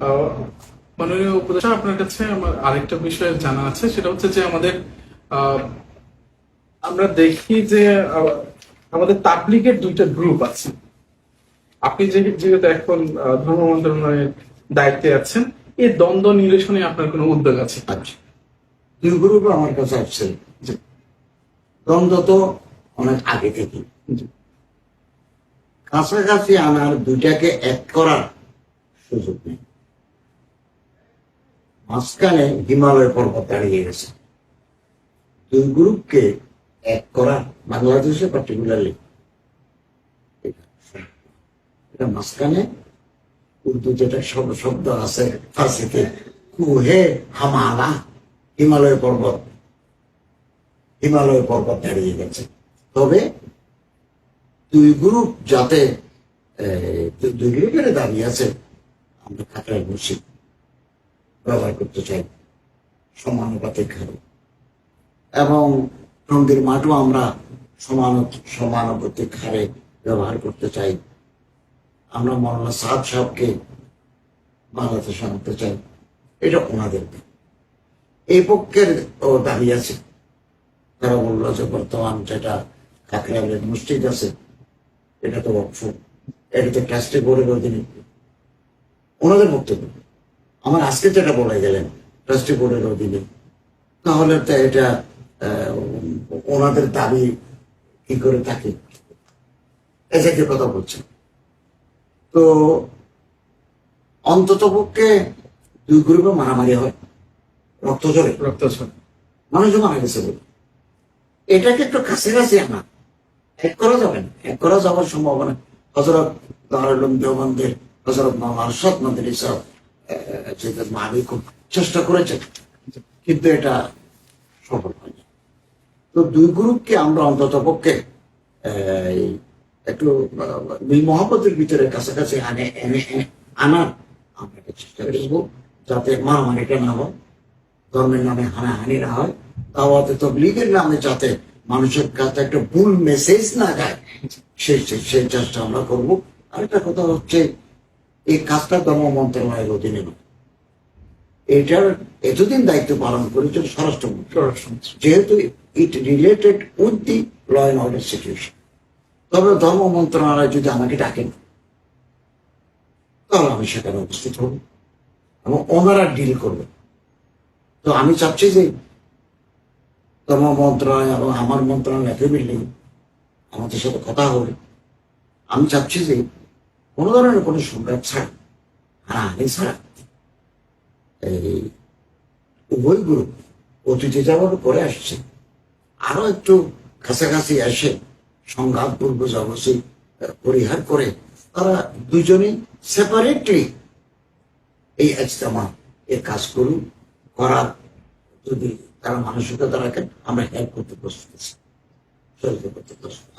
আহ, মাননীয় উপদেষ্টা আপনার কাছে আমার আরেকটা বিষয় জানা আছে সেটা হচ্ছে যে আমাদের আহ, আমরা দেখি যে আমাদের তাবলিগের দুইটা গ্রুপ আছে। আপনি যেহেতু এখন ধর্ম মন্ত্রণালয়ের দায়িত্বে আছেন এই দ্বন্দ্ব নিরসনে আপনার কোনো উদ্যোগ আছে? আচ্ছা। দুই গ্রুপ আমার কাছে আসছে দ্বন্দ্ব তো অনেক আগে থেকে কাছাকাছি আনার দুইটাকে এক করার সুযোগ নেই। মাঝখানে হিমালয় পর্বত দাঁড়িয়ে গেছে। দুই গ্রুপকে এক করা বাংলাদেশে পার্টিকুলারলি এটা মাঝখানে উর্দু যেটা শব্দ আছে ফার্সিতে, কুহে হামালা, হিমালয় পর্বত। হিমালয় পর্বত দাঁড়িয়ে গেছে। তবে দুই গ্রুপ যাতে দুই গ্রুপের দাঁড়িয়ে আছে, আমরা খাতায় বসি। ব্যবহার করতে চাই। সমানুপাতিক হারে এবং টঙ্গির মাঠও আমরা সমান সমানুপাতিক হারে ব্যবহার করতে চাই। আমরা মৌলানা সাদ সাহেবকে বাংলাদেশে আনতে চাই। এটা ওনাদের এই পক্ষের ও দাবি আছে। তারা বলল যে বর্তমান যেটা কাকরালের মসজিদ আছে, এটা তো বক্ষ এটা তো ট্রাস্টি বোর্ডের অধীনে ওনাদের বক্তব্য। আমার আজকে যেটা বলে গেলেন ট্রাস্টি বোর্ডের অধীনে। তাহলে তো এটা ওনাদের দাবি কি করে থাকে? জাতীয় কথা বলছেন? তো অন্তত পক্ষে দুই গ্রুপে মারামারি হয় রক্ত জলে রক্ত ছড়া। মানুষজন মারা গেছে বলে। এটাকে একটু কাছাকাছি আনা। এক করা যাবে না এক করা যাওয়ার সম্ভাবনা। হজরত দারুল দেওবন্দের হজরত মামা আরশাদ নদীর হিসাব মাহাবি খুব চেষ্টা করেছেন, কিন্তু এটা সফল হয়নি। তো দুই গ্রুপকে আমরা অন্তত পক্ষে একটু মিল মহাপতের ভিতরে কাছাকাছি আনে, এনে আনার আমরা একটা চেষ্টা করব, যাতে মারামারিটা না হয়, ধর্মের নামে হানাহানি না হয় দাওয়াতে তবলিগের নামে যাতে মানুষের কাছে একটা ভুল মেসেজ না যায় সেই- সেই চেষ্টা আমরা করব। আরেকটা কথা হচ্ছে এই কাজটা ধর্ম মন্ত্রণালয়ের অধীনে নয়। এটার এতদিন দায়িত্ব পালন করেছেন স্বরাষ্ট্রমন্ত্রী। যেহেতু it related with the law and order situation তবে ধর্ম মন্ত্রণালয় যদি আমাকে ডাকেন তাহলে আমি সেখানে উপস্থিত হব এবং ওনারা ডিল করবেন তো আমি চাচ্ছি যে ধর্ম মন্ত্রণালয় এবং আমার মন্ত্রণালয় একই বিল্ডিং আমাদের সাথে কথা হবে আমি চাচ্ছি যে কোনো ধরনের কোনো সংঘাত ছাড়া হানাহানি ছাড়া এই উভয় অতীতে যেমন করে আসছে, আরও একটু কাছাকাছি এসে সংঘাত পূর্ব জগসি পরিহার করে তারা দুজনেই সেপারেটলি এই ইজতেমা এ কাজ করুন করার যদি তারা মানসিকতা রাখেন, আমরা হেল্প করতে প্রস্তুত আছি সহযোগিতা করতে প্রস্তুত।